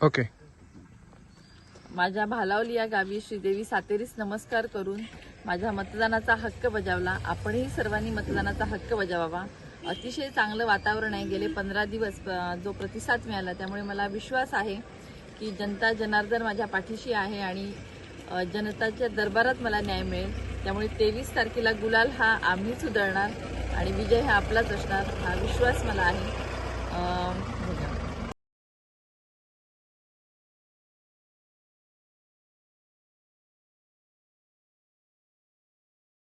Okay माझ्या भालावली या गावी श्रीदेवी सातेरीस नमस्कार करून माझ्या मतदानाचा हक्क बजावला. आपणही सर्वांनी मतदानाचा हक्क बजावावा. अतिशय चांगलं वातावरण आहे. गेले पंधरा दिवस जो प्रतिसाद मिळाला त्यामुळे मला विश्वास आहे की जनता जनार्दन माझ्या पाठीशी आहे आणि जनताच्या दरबारात मला न्याय मिळेल. त्यामुळे तेवीस तारखेला गुलाल हा आम्हीच उधळणार आणि विजय हा आपलाच असणार हा विश्वास मला आहे. um, ano